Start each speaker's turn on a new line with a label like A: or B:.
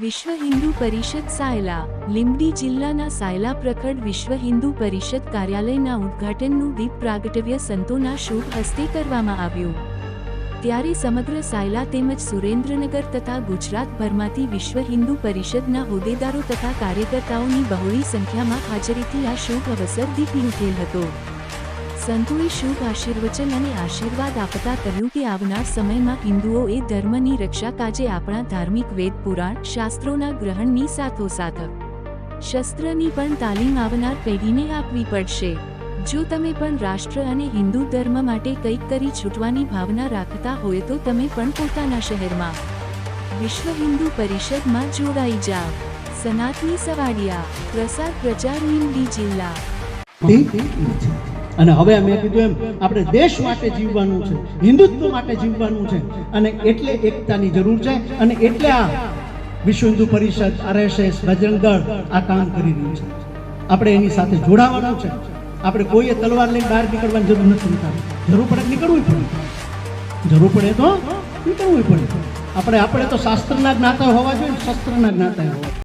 A: વિશ્વ હિન્દુ પરિષદ સાયલા, લીંબડી જિલ્લાના સાયલા પ્રખંડ વિશ્વ હિન્દુ પરિષદ કાર્યાલયના ઉદ્ઘાટનનું દીપ પ્રાગટવ્ય સંતોના શુભ હસ્તે કરવામાં આવ્યું. ત્યારે સમગ્ર સાયલા તેમજ સુરેન્દ્રનગર તથા ગુજરાતભરમાંથી વિશ્વ હિન્દુ પરિષદના હોદ્દેદારો તથા કાર્યકર્તાઓની બહોળી સંખ્યામાં હાજરીથી આ શુભ અવસર દીપી ઉઠેલ હતો. સંતોએ શુભ આશીર્વચન અને આશીર્વાદ આપતા કહ્યું કે આવનાર સમયમાં હિન્દુઓ એ ધર્મની રક્ષા કાજે આપણા ધાર્મિક વેદ, પુરાણ, શાસ્ત્રોના ગ્રહણની સાથોસાથ શસ્ત્રની પણ તાલીમ આવનાર પેઢીને આપવી પડશે. જો તમે પણ રાષ્ટ્ર અને હિન્દુ ધર્મ માટે કંઈક કરી છૂટવાની ભાવના રાખતા હોય તો તમે પણ પોતાના શહેરમાં વિશ્વ હિન્દુ પરિષદમાં જોડાઈ જાઓ. સનાતની સવાડિયા પ્રસાર પ્રચાર, હિન્દી જિલ્લા.
B: અને હવે મેં કીધું એમ, આપણે દેશ માટે જીવવાનું છે, હિન્દુત્વ માટે જીવવાનું છે, અને એટલે એકતાની જરૂર છે, અને એટલે આ વિશ્વ હિન્દુ પરિષદ, આરએસએસ, બજરંગ દળ આ કામ કરી રહ્યું છે આપણે એની સાથે જોડાવાનું છે આપણે કોઈએ તલવાર લઈને બહાર નીકળવાની જરૂર નથી હોતી. જરૂર પડે નીકળવું પડે જરૂર પડે તો નીકળવું પડે આપણે આપણે તો શાસ્ત્રના જ્ઞાતા હોવા જોઈએ, શસ્ત્રના જ્ઞાતા હોવા.